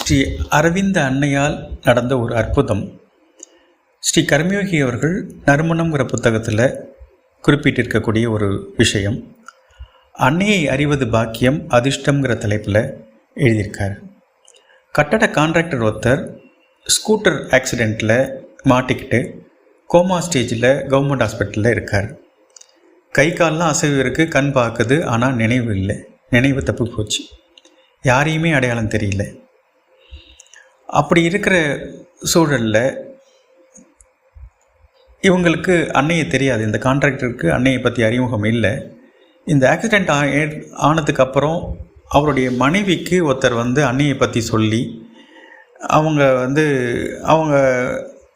ஸ்ரீ அரவிந்த அன்னையால் நடந்த ஒரு அற்புதம். ஸ்ரீ கர்மயோகி அவர்கள் நறுமணம்ங்கிற புத்தகத்தில் குறிப்பிட்டிருக்கக்கூடிய ஒரு விஷயம். அன்னையை அறிவது பாக்கியம் அதிர்ஷ்டம்ங்கிற தலைப்பில் எழுதியிருக்கார். கட்டட கான்ட்ராக்டர் ஒருத்தர் ஸ்கூட்டர் ஆக்சிடெண்ட்டில் மாட்டிக்கிட்டு கோமா ஸ்டேஜில் கவர்மெண்ட் ஹாஸ்பிட்டலில் இருக்கார். கை கால்லாம் அசைவு இருக்குது கண் பார்க்குது ஆனால் நினைவு இல்லை. நினைவு தப்பு போச்சு. யாரையுமே அடையாளம் தெரியல. அப்படி இருக்கிற சூழலில் இவங்களுக்கு அன்னையை தெரியாது. இந்த கான்ட்ராக்டருக்கு அன்னையை பற்றி அறிமுகம் இல்லை. இந்த ஆக்சிடெண்ட் ஆனதுக்கு அப்புறம் அவருடைய மனைவிக்கு ஒருத்தர் வந்து அன்னையை பற்றி சொல்லி அவங்க வந்து அவங்க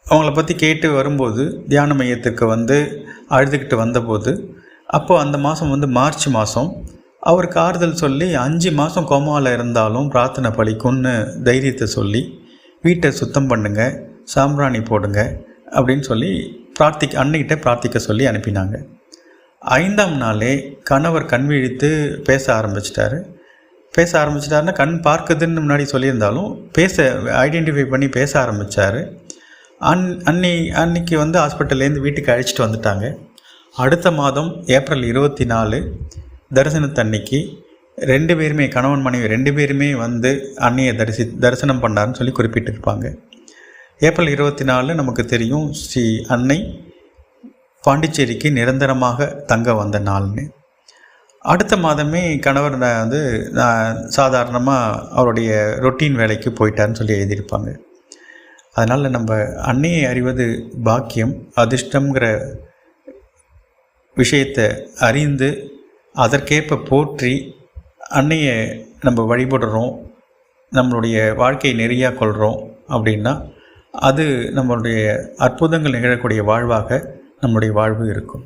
அவங்கள பற்றி கேட்டு வரும்போது தியான மையத்துக்கு வந்து அழுதுகிட்டு வந்தபோது அப்போது அந்த மாதம் வந்து மார்ச் மாதம் அவருக்கு ஆறுதல் சொல்லி அஞ்சு மாதம் கோமாவில் இருந்தாலும் பிரார்த்தனை பழிக்கும்னு தைரியத்தை சொல்லி வீட்டை சுத்தம் பண்ணுங்க சாம்பிராணி போடுங்க அப்படின்னு சொல்லி பிரார்த்திக்க அன்னைக்கிட்ட பிரார்த்திக்க சொல்லி அனுப்பினாங்க. ஐந்தாம் நாளே கணவர் கண் விழித்து பேச ஆரம்பிச்சிட்டாரு. பேச ஆரம்பிச்சிட்டாருன்னா கண் பார்க்குதுன்னு முன்னாடி சொல்லியிருந்தாலும் பேச ஐடென்டிஃபை பண்ணி பேச ஆரம்பித்தார் அன் அன்னி அன்னைக்கு வந்து ஹாஸ்பிட்டல்லேருந்து வீட்டுக்கு அழைச்சிட்டு வந்துட்டாங்க. அடுத்த மாதம் ஏப்ரல் இருபத்தி நாலு தரிசனத்தன்னைக்கு ரெண்டு பேருமே கணவன் மனைவி ரெண்டு பேருமே வந்து அன்னையை தரிசி தரிசனம் பண்ணாருன்னு சொல்லி குறிப்பிட்டிருப்பாங்க. ஏப்ரல் இருபத்தி நாலு நமக்கு தெரியும் ஸ்ரீ அன்னை பாண்டிச்சேரிக்கு நிரந்தரமாக தங்க வந்த நாள்னு. அடுத்த மாதமே கணவர் நான் வந்து நான் சாதாரணமாக அவருடைய ரொட்டீன் வேலைக்கு போயிட்டாருன்னு சொல்லி எழுதியிருப்பாங்க. அதனால் நம்ம அன்னையை அறிவது பாக்கியம் அதிர்ஷ்டங்கிற விஷயத்தை அறிந்து அதற்கேற்ப போற்றி அன்னையை நம்ம வழிபடுறோம் நம்மளுடைய வாழ்க்கையை நெறியாக கொள்கிறோம் அப்படின்னா அது நம்மளுடைய அற்புதங்கள் நிகழக்கூடிய வாழ்வாக நம்முடைய வாழ்வு இருக்கும்.